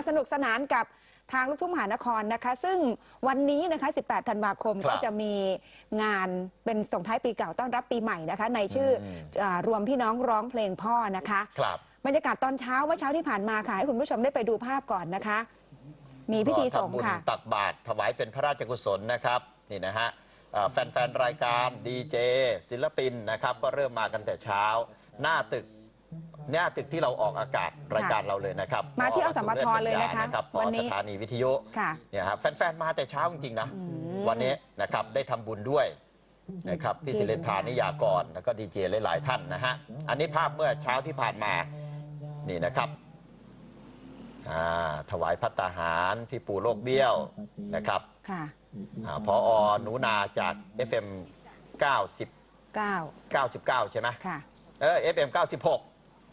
มาสนุกสนานกับทางลูกทุ่งมหานครนะคะ ซึ่งวันนี้นะคะ 18 ธันวาคมครับก็จะมีงานเป็นส่งท้ายปีเก่าต้อนรับปีใหม่นะคะ ในชื่ออมอ่ารวมพี่น้องร้องเพลงพ่อนะคะครับบรรยากาศตอนเช้าเมื่อเช้าที่ผ่านมาค่ะให้คุณผู้ชมได้ไปดูภาพก่อนนะคะ มีพิธีสงฆ์ค่ะก็ทำบุญตักบาตรถวายเป็นพระราชกุศลนะครับนี่นะฮะเอ่อแฟนๆรายการดีเจศิลปินนะครับ ก็เริ่มมากันแต่เช้า หน้าตึก หน้าตึกที่เราออกอากาศรายการเราเลยนะครับมาที่อสมทเลยนะคะรับวันนี้สถานีวิทยุค่ะเนี่ยครับแฟนๆมาแต่เช้าจริงๆนะอืมวันนี้นะครับได้ทำบุญด้วยนะครับพี่ศิเลนทานิยากรแล้วก็ดีเจหลายๆท่านนะฮะอันนี้ภาพเมื่อเช้าที่ผ่านมานี่นะครับอ่าถวายพัตตาหารพี่ปู่โลกเบี้ยวนะครับค่ะอาพอหนูนาจาก FM 90 9 99ใช่ไหมค่ะเออ FM 96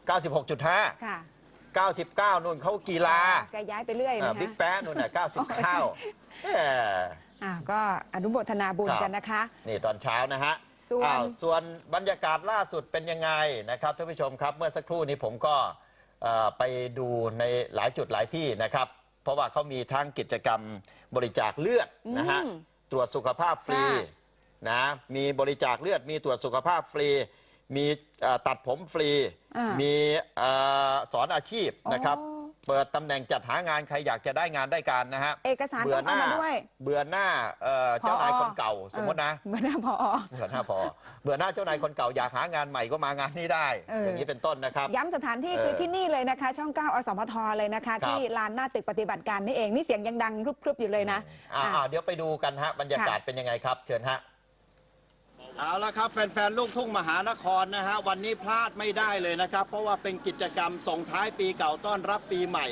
96.5 ค่ะ99นู่นเขากีฬาแกย้ายไปเรื่อยนะอ่าคะบิ๊กแป๊ะนู่นน่ะ99เอออ่าก็อนุโมทนาบุญครับ กันนะคะ นี่ตอนเช้านะฮะส่วน อ้าวส่วนบรรยากาศล่าสุดเป็นยังไงนะครับท่านผู้ชมครับ เมื่อสักครู่นี้ผมก็เอ่อไปดูในหลายจุดหลายที่นะครับ เพราะว่าเขามีทั้งกิจกรรมบริจาคเลือดนะฮะ อืม ตรวจสุขภาพฟรีค่ะ นะ มีบริจาคเลือด มีตรวจสุขภาพฟรี มีเอ่อตัดผมฟรีอ่ามีมีเอ่อสอนอาชีพนะครับอ๋อเปิดตำแหน่งจัดหางานใครอยากจะได้งานได้การนะฮะเอกสารเบื่ต้อองหเอาน้ามาด้วยเบื่อหน้าเอ่อเจ้านายคนเก่าสมมตินะเออเหมือนหน้าพอเบื่อหน้าพอเบื่อหน้าเจ้านายคนเก่าอยากหางานใหม่ก็มางานนี้ได้เออออย่างนี้เป็นต้นนะครับ ย้ำสถานที่เออคือที่นี่เลยนะคะ ช่อง 9 อสมทเลยนะคะครับที่ลานหน้าตึกปฏิบัติการนี่เองนี่เสียงยังดังพรึบๆอยู่เลยนะอ่าอะอ่าเดี๋ยวไปดูกันฮะบรรยากาศค่ะเป็นยังไงครับ เชิญฮะ เอาละครับ แฟนๆ ลูกทุ่งมหานครนะฮะ วันนี้พลาดไม่ได้เลยนะครับ เพราะว่าเป็นกิจกรรมส่งท้ายปีเก่าต้อนรับปีใหม่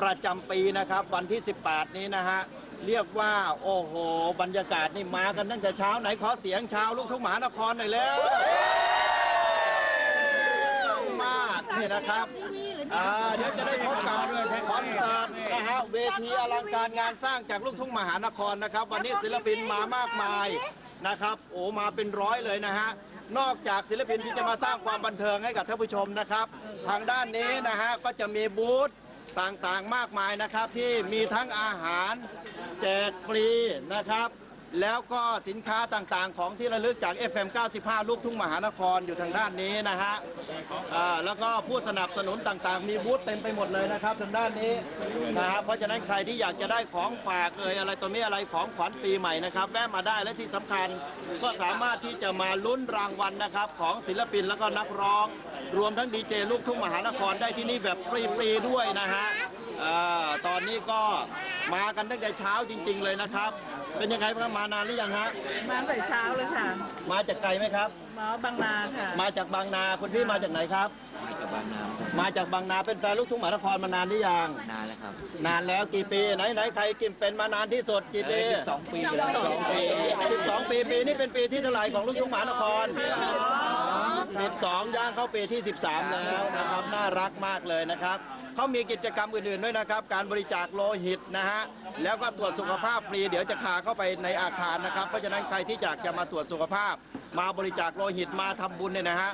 ประจำปีนะครับ วันที่ 18 นี้นะฮะ เรียกว่า โอ้โห บรรยากาศนี่มากันตั้งแต่เช้าไหนขอเสียงชาวลูกทุ่งมหานครหน่อยแล้วมากนี่นะครับอ่าเดี๋ยวจะได้พบกับคอนเสิร์ตนะฮะเวทีอลังการงานสร้างจากลูกทุ่งมหานครนะครับ วันนี้ศิลปินมามากมาย นะครับ โอ้มาเป็นร้อยเลยนะฮะนอกจากศิลปินที่จะมาสร้างความบันเทิงให้กับท่านผู้ชมนะครับ ทางด้านนี้นะฮะก็จะมีบูธต่างๆมากมายนะครับ ที่มีทั้งอาหารแจกฟรีนะครับ แล้วก็สินค้าต่างๆ ของที่ระลึกจาก FM 95 ลูกทุ่งมหานครอยู่ทางด้านนี้นะฮะอ่าแล้วก็ผู้สนับสนุนต่างๆ มีบูธเต็มไปหมดเลยนะครับทางด้านนี้นะฮะเพราะฉะนั้นใครที่อยากจะได้ของฝากเอ่ยอะไรตัวนี้อะไรของขวัญปีใหม่นะครับแวะมาได้และที่สำคัญก็สามารถที่จะมาลุ้นรางวัลนะครับ ของศิลปินแล้วก็นักร้อง รวมทั้งดีเจลูกทุ่งมหานครได้ที่นี่แบบฟรีๆด้วยนะฮะอ่าตอนนี้ก็ มากันตั้งแต่เช้าจริง ๆ เลยนะครับ เป็นยังไงบ้างมานานหรือยังฮะ มาตั้งแต่เช้าเลยค่ะ มาจากไกลไหมครับ มาบางนาค่ะ มาจากบางนาคุณพี่มาจากไหนครับ มาจากบางนา มาจากบางนาเป็นแฟนลูกทุ่งมหานครมานานหรือยัง นานแล้วครับ นานแล้วกี่ปีไหนไหนใครกินเป็นมานานที่สุดกี่ปีสองปีแล้วสองปีสิบสองปีปีนี้เป็นปีที่เท่าไหร่ของลูกทุ่งมหานครสิบสองย่างเข้าปีที่สิบสามแล้วนะครับ น่ารักมากเลยนะครับ เขามีกิจกรรมอื่นๆด้วยนะครับ การบริจาคโลหิตนะฮะแล้วก็ตรวจสุขภาพฟรีเดี๋ยวจะพาเข้าไปในอาคารนะครับ เพราะฉะนั้นใครที่อยากจะมาตรวจสุขภาพ มาบริจาคโลหิตมาทำบุญเนี่ยนะฮะ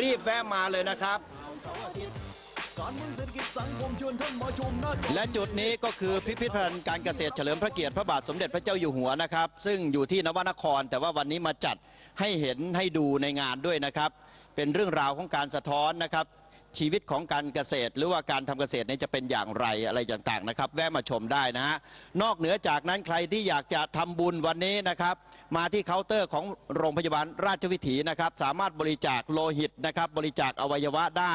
รีบแวะมาเลยนะครับและจุดนี้ก็คือพิพิธภัณฑ์การเกษตรเฉลิมพระเกียรติพระบาทสมเด็จพระเจ้าอยู่หัวนะครับ ซึ่งอยู่ที่นวนคร แต่ว่าวันนี้มาจัดให้เห็นให้ดูในงานด้วยนะครับ เป็นเรื่องราวของการสะท้อนนะครับ ชีวิตของการเกษตร หรือว่าการทำเกษตรนี่ยจะเป็นอย่างไรอะไรต่างๆนะครับ แวะมาชมได้นะฮะนอกเหนือจากนั้นใครที่อยากจะทำบุญวันนี้นะครับ มาที่เคาน์เตอร์ของโรงพยาบาลราชวิถีนะครับ สามารถบริจาคโลหิตนะครับ บริจาคอวัยวะได้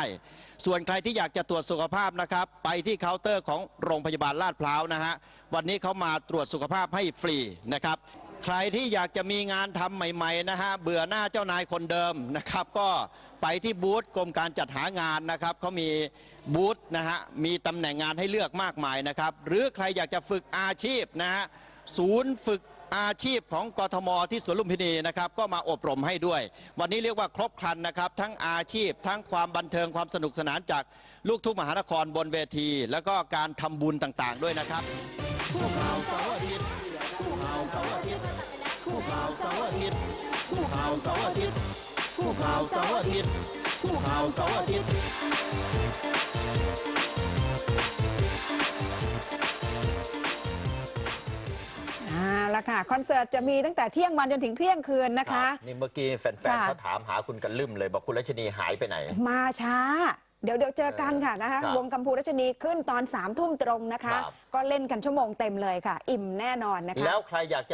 ส่วนใครที่อยากจะตรวจสุขภาพนะครับ ไปที่เคาน์เตอร์ของโรงพยาบาลลาดพร้าวนะฮะวันนี้เขามาตรวจสุขภาพให้ฟรีนะครับ ใครที่อยากจะมีงานทำใหม่ๆนะฮะเบื่อหน้าเจ้านายคนเดิมนะครับ ก็ไปที่บูธกรมการจัดหางานนะครับเขามีบูธนะฮะมีตำแหน่งงานให้เลือกมากมายนะครับ หรือใครอยากจะฝึกอาชีพนะฮะศูนย์ฝึกอาชีพของกทมที่สวนลุมพินีนะครับก็มาอบรมให้ด้วย วันนี้เรียกว่าครบครันนะครับ ทั้งอาชีพ ทั้งความบันเทิงความสนุกสนานจากลูกทุ่งมหานครบนเวที แล้วก็การทำบุญต่างๆด้วยนะครับ เสาร์อาทิตย์คู่ข่าวสาร์อาทิตย์คู่ข่าวสาร์อาทิตย์ละค่ะ คอนเสิร์ตจะมีตั้งแต่เที่ยงวันจนถึงเที่ยงคืนนะคะ นี่เมื่อกี้แฟนๆเขาถามหาคุณกันลืมเลย บอกคุณรัชนีหายไปไหน มาช้า เดี๋ยวเดี๋ยวเจอกันค่ะนะคะวงกัมพูรัชนีขึ้นตอนสามทุ่มตรงนะคะก็เล่นกันชั่วโมงเต็มเลยค่ะ อิ่มแน่นอนนะคะ แล้วใครอยากจะ